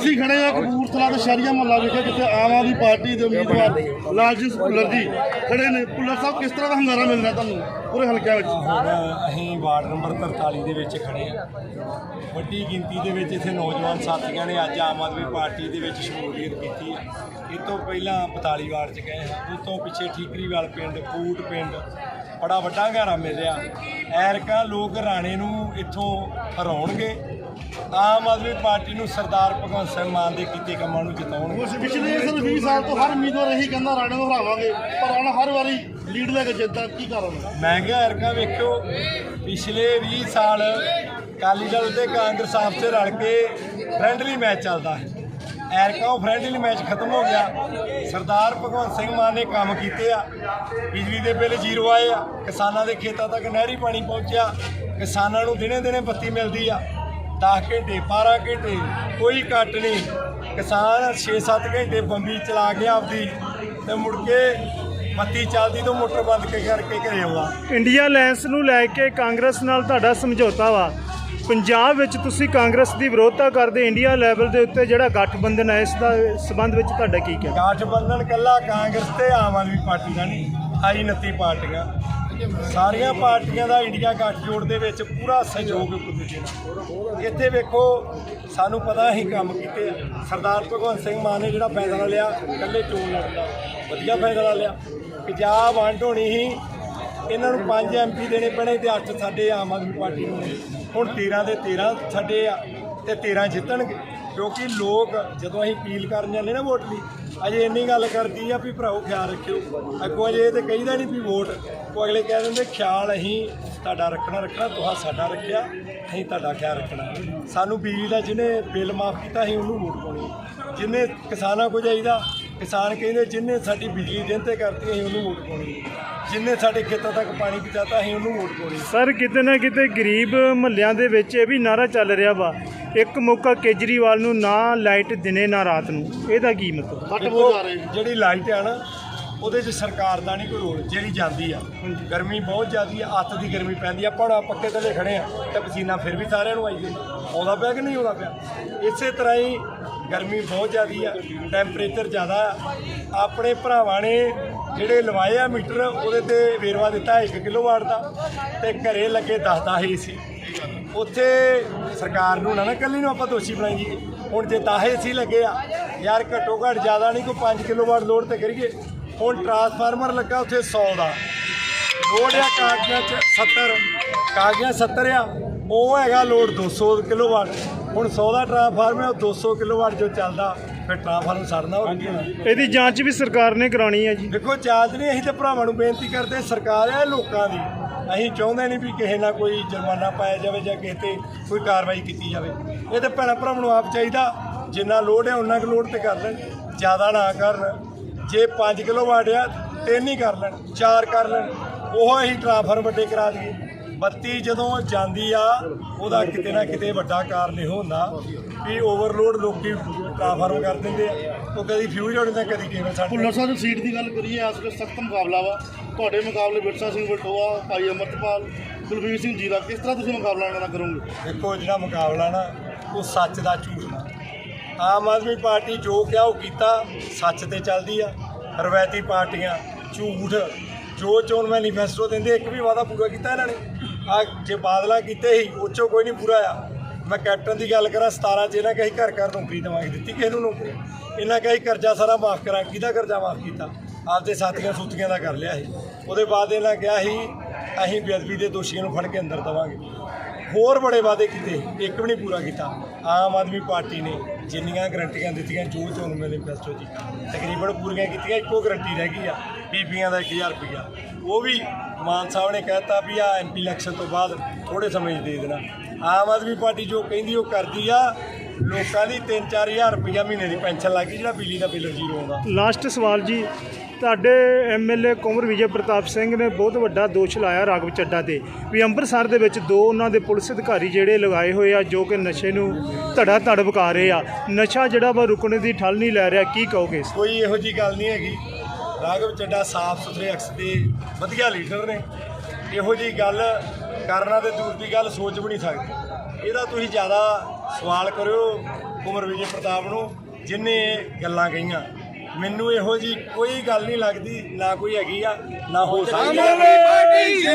ਅਸੀਂ ਖੜੇ ਆ ਕਪੂਰਥਲਾ ਦੇ ਸ਼ਹਿਰੀਆ ਮੁਹੱਲਾ ਵਿਖੇ, ਜਿੱਥੇ ਆਮ ਆਦਮੀ ਪਾਰਟੀ ਦੇ ਉਮੀਦਵਾਰ ਲਾਲਜੀਤ ਭੁੱਲਰ ਜੀ ਖੜੇ ਨੇ। ਭੁੱਲਰ ਸਾਹਿਬ, ਕਿਸ ਤਰ੍ਹਾਂ ਦਾ ਹੰਗਾਰਾ ਮਿਲ ਰਿਹਾ ਤੁਹਾਨੂੰ ਪੂਰੇ ਹਲਕਿਆਂ ਵਿੱਚ? ਅਸੀਂ ਵਾਰਡ ਨੰਬਰ 43 ਦੇ ਵਿੱਚ ਖੜੇ ਆ ਵੱਡੀ ਗਿਣਤੀ ਦੇ ਵਿੱਚ ਇੱਥੇ ਨੌਜਵਾਨ ਸਾਥੀਆਂ ਨੇ ਅੱਜ ਆਮ ਆਦਮੀ ਪਾਰਟੀ ਦੇ ਵਿੱਚ ਸ਼ਮੂਲੀਅਤ ਕੀਤੀ ਆ ਇਹ ਤੋਂ ਪਹਿਲਾਂ 42 ਵਾਰਡ 'ਚ ਗਏ ਹਾਂ। ਉਸ ਤੋਂ ਪਿੱਛੇ ਠੀਕਰੀਵਾਲ ਪਿੰਡ, ਕੂਟ ਪਿੰਡ, ਬੜਾ ਵੱਡਾ ਘਾਰਾ ਮਿਲਿਆ ਐਰਕਾ ਲੋਕ ਰਾਣੇ ਨੂੰ ਇੱਥੋਂ ਹਰਾਉਣਗੇ। ਆਮ ਆਦਮੀ ਪਾਰਟੀ ਨੂੰ ਸਰਦਾਰ ਭਗਵੰਤ ਸਿੰਘ ਮਾਨ ਦੇ ਕੀਤੇ ਕੰਮਾਂ ਨੂੰ ਜਿਤਾਉਣਗੇ ਉਸ ਪਿਛਲੇ ਸਰ 20 ਸਾਲ ਤੋਂ ਹਰ ਉਮੀਦਵਾਰ ਇਹੀ ਕਹਿੰਦਾ ਰਾਣੇ ਨੂੰ ਹਰਾਵਾਂਗੇ। ਪਰ ਹੁਣ ਹਰ ਵਾਰੀ ਲੀਡ ਲੈ ਕੇ ਜਿੱਤਦਾ ਕੀ ਕਾਰਨ ਮੈਂ ਕਿਹਾ ਐਰਕਾ ਵੇਖਿਓ ਪਿਛਲੇ 20 ਸਾਲ ਅਕਾਲੀ ਦਲ ਤੇ ਕਾਂਗਰਸ ਆਪਸ 'ਚ ਰਲ ਕੇ ਫ੍ਰੈਂਡਲੀ ਮੈਚ ਚੱਲਦਾ ਹੈ। ਐਰਕਾ ਉਹ ਫ੍ਰੈਂਡਲੀ ਮੈਚ ਖਤਮ ਹੋ ਗਿਆ। ਸਰਦਾਰ ਭਗਵੰਤ ਸਿੰਘ ਮਾਨ ਨੇ ਕੰਮ ਕੀਤੇ ਆ। ਬਿਜਲੀ ਦੇ ਬਿੱਲ ਜ਼ੀਰੋ ਆਏ ਆ। ਕਿਸਾਨਾਂ ਦੇ ਖੇਤਾਂ ਤੱਕ ਨਹਿਰੀ ਪਾਣੀ ਪਹੁੰਚਿਆ। ਕਿਸਾਨਾਂ ਨੂੰ ਦਿਨੇ ਦਿਨੇ ਬੱਤੀ ਮਿਲਦੀ ਆ। 10 ਘੰਟੇ 12 ਘੰਟੇ ਕੋਈ ਕੱਟ ਨਹੀਂ। ਕਿਸਾਨ 6-7 ਘੰਟੇ ਬੰਬੀ ਚਲਾ ਕੇ ਆਪਦੀ ਤੇ ਮੁੜ ਕੇ ਬੱਤੀ ਚੱਲਦੀ ਤੋਂ ਮੋਟਰ ਬੰਦ ਕੇ ਕਰਕੇ ਘਰੇ ਆਉਂਦਾ। ਇੰਡੀਆ ਅਲਾਈਅੰਸ ਨੂੰ ਲੈ ਕੇ ਕਾਂਗਰਸ ਨਾਲ ਤੁਹਾਡਾ ਸਮਝੌਤਾ ਵਾ। ਪੰਜਾਬ ਵਿੱਚ ਤੁਸੀਂ ਕਾਂਗਰਸ ਦੀ ਵਿਰੋਧਤਾ ਕਰਦੇ ਇੰਡੀਆ ਲੈਵਲ ਦੇ ਉੱਤੇ ਜਿਹੜਾ ਗੱਠਬੰਧਨ ਹੈ ਇਸ ਦਾ ਸਬੰਧ ਵਿੱਚ ਤੁਹਾਡਾ ਕੀ ਕਹਿਣਾ? ਗਠਬੰਧਨ ਕੱਲਾ ਕਾਂਗਰਸ ਤੇ ਆਮ ਆਦਮੀ ਪਾਰਟੀ ਦਾ ਨਹੀਂ ਆਈ 29 ਪਾਰਟੀਆਂ। ਸਾਰੀਆਂ ਪਾਰਟੀਆਂ ਦਾ ਇੰਡੀਆ ਗੱਠਜੋੜ ਦੇ ਵਿੱਚ ਪੂਰਾ ਸਹਿਯੋਗ ਇੱਕ ਦੂਜੇ ਨਾਲ ਇੱਥੇ ਵੇਖੋ, ਸਾਨੂੰ ਪਤਾ ਅਸੀਂ ਕੰਮ ਕੀਤੇ ਆ। ਸਰਦਾਰ ਭਗਵੰਤ ਸਿੰਘ ਮਾਨ ਨੇ ਜਿਹੜਾ ਫੈਸਲਾ ਲਿਆ, ਇਕੱਲੇ ਚੋਣ ਲੜਦਾ ਵਧੀਆ ਫੈਸਲਾ ਲਿਆ। ਪੰਜਾਬ ਵੰਡ ਹੋਣੀ ਹੀ ਇਹਨਾਂ ਨੂੰ 5 ਐਮਪੀ ਦੇਣੇ ਪੈਣੇ ਤੇ 8 ਸਾਡੇ ਆਮ ਆਦਮੀ ਪਾਰਟੀ ਨੂੰ। ਹੁਣ 13 ਦੇ 13 ਸਾਡੇ ਆ ਤੇ 13 ਜਿੱਤਣਗੇ। ਕਿਉਂਕਿ ਲੋਕ ਜਦੋਂ ਅਸੀਂ ਅਪੀਲ ਕਰਨ ਜਾਂਦੇ ਨਾ ਵੋਟ ਲਈ, ਅਜੇ ਇੰਨੀ ਗੱਲ ਕਰਦੀ ਆ ਵੀ ਭਰਾਓ ਖਿਆਲ ਰੱਖਿਓ। ਅੱਗੋਂ ਅਜੇ ਇਹ ਤੇ ਕਹੀਦਾ ਨਹੀਂ ਵੀ ਵੋਟ, ਉਹ ਅਗਲੇ ਕਹਿ ਦਿੰਦੇ, ਖਿਆਲ ਅਸੀਂ ਤੁਹਾਡਾ ਰੱਖਣਾ ਰੱਖਣਾ ਤੁਹਾ ਸਾਡਾ ਰੱਖਿਆ, ਅਸੀਂ ਤੁਹਾਡਾ ਖਿਆਲ ਰੱਖਣਾ। ਸਾਨੂੰ ਬਿਜਲੀ ਦਾ ਜਿਹਨੇ ਬਿੱਲ ਮਾਫ ਕੀਤਾ, ਅਸੀਂ ਉਹਨੂੰ ਵੋਟ ਪਾਉਣੀ ਜਿਹਨੇ ਕਿਸਾਨਾਂ ਕੋ ਜਾਈਦਾ, ਕਿਸਾਨ ਕਹਿੰਦੇ, ਜਿਹਨੇ ਸਾਡੀ ਬਿਜਲੀ ਦਿਨ ਤੇ ਕਰਤੀ, ਅਸੀਂ ਉਹਨੂੰ ਵੋਟ ਪਾਉਣੀ ਜਿਹਨੇ ਸਾਡੇ ਖੇਤਾਂ ਤੱਕ ਪਾਣੀ ਪਹੁੰਚਾਤਾ, ਅਸੀਂ ਉਹਨੂੰ ਵੋਟ ਪਾਉਣੀ ਸਰ, ਕਿਤੇ ਨਾ ਕਿਤੇ ਗਰੀਬ ਮਹੱਲਿਆਂ ਦੇ ਵਿੱਚ ਇਹ ਵੀ ਨਾਰਾ ਚੱਲ ਰਿਹਾ ਵਾ ਇੱਕ ਮੌਕਾ ਕੇਜਰੀਵਾਲ ਨੂੰ ਨਾ ਲਾਈਟ ਦਿਨੇ ਨਾ ਰਾਤ ਨੂੰ। ਇਹਦਾ ਕੀ ਮਤਲਬ? ਆ ਰਹੇ। ਜਿਹੜੀ ਲਾਈਟ ਆ ਨਾ ਉਹਦੇ 'ਚ ਸਰਕਾਰ ਦਾ ਨਹੀਂ ਕੋਈ ਰੋਲ ਜਿਹੜੀ ਜਾਂਦੀ ਆ। ਗਰਮੀ ਬਹੁਤ ਜ਼ਿਆਦੀ ਆ ਅੱਤ ਦੀ ਗਰਮੀ ਪੈਂਦੀ ਆ ਹੁਣ ਪੱਕੇ ਥੱਲੇ ਖੜੇ ਆ ਤੇ ਪਸੀਨਾ ਫਿਰ ਵੀ ਸਾਰਿਆਂ ਨੂੰ ਆਈ ਜਾਂਦਾ। ਆਉਂਦਾ ਪਿਆ ਕਿ ਨਹੀਂ ਆਉਂਦਾ ਪਿਆ? ਇਸੇ ਤਰ੍ਹਾਂ ਹੀ ਗਰਮੀ ਬਹੁਤ ਜ਼ਿਆਦੀ ਆ ਟੈਂਪਰੇਚਰ ਜ਼ਿਆਦਾ ਆਪਣੇ ਭਰਾਵਾਂ ਨੇ ਜਿਹੜੇ ਲਵਾਏ ਆ ਮੀਟਰ ਉਹਦੇ ਤੇ ਵੇਰਵਾ ਦਿੱਤਾ 1 ਕਿਲੋਵਾਟ ਦਾ ਤੇ ਘਰੇ ਲੱਗੇ 10 10 ਏਸੀ ਉੱਥੇ ਸਰਕਾਰ ਨੂੰ ਨਾ ਨਾ ਕੱਲੀ ਨੂੰ ਆਪਾਂ ਦੋਸ਼ੀ ਬਣਾਈਏ। ਹੁਣ ਜੇ 10 ਏਸੀ ਲੱਗੇ ਆ ਯਾਰ ਘੱਟੋ ਘੱਟ ਜ਼ਿਆਦਾ ਨਹੀਂ ਕੋਈ 5 ਕਿਲੋਵਾਟ ਲੋਡ ਤੇ ਕਰੀਏ। ਹੁਣ ਟਰਾਂਸਫਾਰਮਰ ਲੱਗਾ ਉੱਥੇ 100 ਦਾ। ਲੋਡ ਆ ਕਾਗਜ਼ਾਂ 'ਚ 70 ਕਾਗਜ਼ਾਂ 70 ਆ ਉਹ ਹੈਗਾ ਲੋਡ 200 ਕਿਲੋਵਾਟ ਹੁਣ 100 ਦਾ ਟਰਾਂਸਫਾਰਮਰ ਉਹ 200 ਕਿਲੋਵਾਟ ਜੋ ਚੱਲਦਾ ਫਿਰ ਟਰਾਂਸਫਾਰਮਰ ਸੜਨਾ ਹੋ ਗਿਆ ਇਹਦੀ ਜਾਂਚ ਵੀ ਸਰਕਾਰ ਨੇ ਕਰਾਉਣੀ ਹੈ ਜੀ। ਦੇਖੋ ਚਾਰਜ ਨਹੀਂ ਅਸੀਂ ਤੇ ਭਰਾਵਾਂ ਨੂੰ ਬੇਨਤੀ ਕਰਦੇ ਸਰਕਾਰ ਹੈ ਲੋਕਾਂ ਦੀ। ਅਸੀਂ ਚਾਹੁੰਦੇ ਨਹੀਂ ਵੀ ਕਿਸੇ ਨਾਲ ਕੋਈ ਜੁਰਮਾਨਾ ਪਾਇਆ ਜਾਵੇ ਜਾਂ ਕਿਸੇ ਤੇ ਕੋਈ ਕਾਰਵਾਈ ਕੀਤੀ ਜਾਵੇ। ਇਹ ਤੇ ਭੈਣਾਂ ਭਰਾਵਾਂ ਨੂੰ ਆਪ ਚਾਹੀਦਾ, ਜਿੰਨਾ ਲੋਡ ਹੈ ਉਹਨਾਂ ਕੁ ਲੋਡ ਤੇ ਕਰ ਲੈਣ। ਜ਼ਿਆਦਾ ਨਾ ਕਰਨ ਜੇ 5 ਕਿਲੋ ਵਾਟ ਆ ਤਿੰਨ ਹੀ ਕਰ ਲੈਣ, ਚਾਰ ਕਰ ਲੈਣ। ਉਹ ਅਸੀਂ ਟ੍ਰਾਂਸਫਰ ਵੱਡੇ ਕਰਾ ਦਈਏ। ਬੱਤੀ ਜਦੋਂ ਜਾਂਦੀ ਆ ਉਹਦਾ ਕਿਤੇ ਨਾ ਕਿਤੇ ਵੱਡਾ ਕਾਰਨ ਇਹ ਹੁੰਦਾ ਵੀ ਓਵਰਲੋਡ ਲੋਕੀ ਟ੍ਰਾਂਸਫਰ ਕਰ ਦਿੰਦੇ ਆ। ਉਹ ਕਦੀ ਫਿਊਜ਼ ਹੋ ਜਾਂਦਾ ਕਦੀ ਕਿਵੇਂ ਸਾਡੇ ਭੁੱਲਰ ਸਾਹਿਬ ਸੀਟ ਦੀ ਗੱਲ ਕਰੀਏ ਇਸ ਵੇਲੇ ਸਖਤ ਮੁਕਾਬਲਾ ਵਾ। ਤੁਹਾਡੇ ਮੁਕਾਬਲੇ ਬਿਰਸਾ ਸਿੰਘ ਬਲਟੋਆ ਭਾਈ ਅਮਰਤਪਾਲ ਕੁਲਵੀਰ ਸਿੰਘ ਜੀਰਾ ਕਿਸ ਤਰ੍ਹਾਂ ਤੁਸੀਂ ਮੁਕਾਬਲਾ ਇਹਨਾਂ ਨਾਲ ਕਰੋਗੇ? ਦੇਖੋ ਜਿਹੜਾ ਮੁਕਾਬਲਾ ਨਾ ਉਹ ਸੱਚ ਦਾ ਝੂਠ ਦਾ ਆਮ ਆਦਮੀ ਪਾਰਟੀ ਜੋ ਕਿਹਾ ਉਹ ਕੀਤਾ ਸੱਚ ਤੇ ਚੱਲਦੀ ਆ। ਰਵਾਇਤੀ ਪਾਰਟੀਆਂ ਝੂਠ ਜੋ ਚੋਣ ਮੈਨੀਫੈਸਟੋ ਦਿੰਦੇ ਇੱਕ ਵੀ ਵਾਅਦਾ ਪੂਰਾ ਕੀਤਾ ਇਹਨਾਂ ਨੇ। ਆ ਜੇ ਬਾਦਲਾ ਕੀਤੇ ਸੀ ਉਹ 'ਚੋਂ ਕੋਈ ਨਹੀਂ ਪੂਰਾ ਆ ਮੈਂ ਕੈਪਟਨ ਦੀ ਗੱਲ ਕਰਾਂ 17 ਚ ਇਹਨਾਂ ਕਹੀ ਘਰ ਘਰ ਨੌਕਰੀ ਦਵਾਂਗੇ ਦਿੱਤੀ, ਕਿਸੇ ਨੂੰ ਨੌਕਰੀ। ਇਹਨਾਂ ਕਹੀ ਕਰਜ਼ਾ ਸਾਰਾ ਮਾਫ ਕਰਾਂ, ਕਿਹਦਾ ਕਰਜ਼ਾ ਮਾਫ ਕੀਤਾ? ਆਪਦੇ ਸਾਥੀਆਂ ਸੂਤੀਆਂ ਦਾ ਕਰ ਲਿਆ ਸੀ। ਉਹਦੇ ਬਾਅਦ ਇਹਨਾਂ ਕਿਹਾ ਸੀ, ਅਸੀਂ ਬੇਅਦਬੀ ਦੇ ਦੋਸ਼ੀਆਂ ਨੂੰ ਫੜ ਕੇ ਅੰਦਰ ਦਵਾਂਗੇ। ਹੋਰ ਬੜੇ ਵਾਅਦੇ ਕੀਤੇ, ਇੱਕ ਵੀ ਨਹੀਂ ਪੂਰਾ ਕੀਤਾ। ਆਮ ਆਦਮੀ ਪਾਰਟੀ ਨੇ ਜਿੰਨੀਆਂ ਗਰੰਟੀਆਂ ਦਿੱਤੀਆਂ, ਜੋ ਚੋਣ ਮੈਨੀਫੈਸਟੋ 'ਚ ਤਕਰੀਬਨ ਪੂਰੀਆਂ ਕੀਤੀਆਂ, ਇੱਕੋ ਗਰੰਟੀ ਰਹਿ ਗਈ ਆ, ਬੀਬੀਆਂ ਦਾ 1000 ਰੁਪਇਆ ਉਹ ਵੀ ਮਾਨ ਸਾਹਿਬ ਨੇ ਕਹਿਤਾ ਵੀ ਆ ਐਮਪੀ ਇਲੈਕਸ਼ਨ ਤੋਂ ਬਾਅਦ ਥੋੜੇ ਸਮੇਂ 'ਚ ਦੇ ਦੇਣਾ। ਆਮ ਆਦਮੀ ਪਾਰਟੀ ਜੋ ਕਹਿੰਦੀ ਉਹ ਕਰਦੀ ਆ ਲੋਕਾਂ ਦੀ 3-4000 ਰੁਪਇਆ ਮਹੀਨੇ ਦੀ ਪੈਨਸ਼ਨ ਲੱਗੀ ਜਿਹੜਾ ਬਿਜਲੀ ਦਾ ਬਿੱਲ ਜ਼ੀਰੋ ਆਉਂਦਾ। ਲਾਸਟ ਸਵਾਲ ਜੀ ਤੁਹਾਡੇ ਐਮਐਲਏ ਕੁੰਵਰ ਵਿਜੇ ਪ੍ਰਤਾਪ ਸਿੰਘ ਨੇ ਬਹੁਤ ਵੱਡਾ ਦੋਸ਼ ਲਾਇਆ ਰਾਘਵ ਚੱਡਾ ਤੇ ਵੀ ਅੰਮ੍ਰਿਤਸਰ ਦੇ ਵਿੱਚ ਦੋ ਉਹਨਾਂ ਦੇ ਪੁਲਿਸ ਅਧਿਕਾਰੀ ਜਿਹੜੇ ਲਗਾਏ ਹੋਏ ਆ ਜੋ ਕਿ ਨਸ਼ੇ ਨੂੰ ਧੜਾ ਧੜ ਵਿਕਾ ਰਹੇ ਆ। ਨਸ਼ਾ ਜਿਹੜਾ ਵਾ ਰੁਕਣ ਦੀ ਠੱਲ ਨਹੀਂ ਲੈ ਰਿਹਾ ਕੀ ਕਹੋਗੇ ਕੋਈ ਇਹੋ ਜੀ ਗੱਲ ਨਹੀਂ ਹੈਗੀ। ਰਾਘਵ ਚੱਡਾ ਸਾਫ਼ ਸੁਥਰੇ ਅਕਸ ਦੇ ਵਧੀਆ ਲੀਡਰ ਨੇ, ਇਹੋ ਜੀ ਗੱਲ ਕਰਨਾ ਤੇ ਦੂਰ ਦੀ ਗੱਲ ਸੋਚ ਵੀ ਨਹੀਂ ਸਕਦੇ। ਇਹਦਾ ਤੁਸੀਂ ਜ਼ਿਆਦਾ ਸਵਾਲ ਕਰਿਓ ਕੁਮਰ ਵਿਜੇ ਪ੍ਰਤਾਪ ਨੂੰ, ਜਿਨੇ ਇਹ ਗੱਲਾਂ ਕਹੀਆਂ। ਮੈਨੂੰ ਇਹੋ ਜੀ ਕੋਈ ਗੱਲ ਨਹੀਂ ਲੱਗਦੀ, ਨਾ ਕੋਈ ਹੈਗੀ ਆ, ਨਾ ਹੋ ਸਕਦੀ।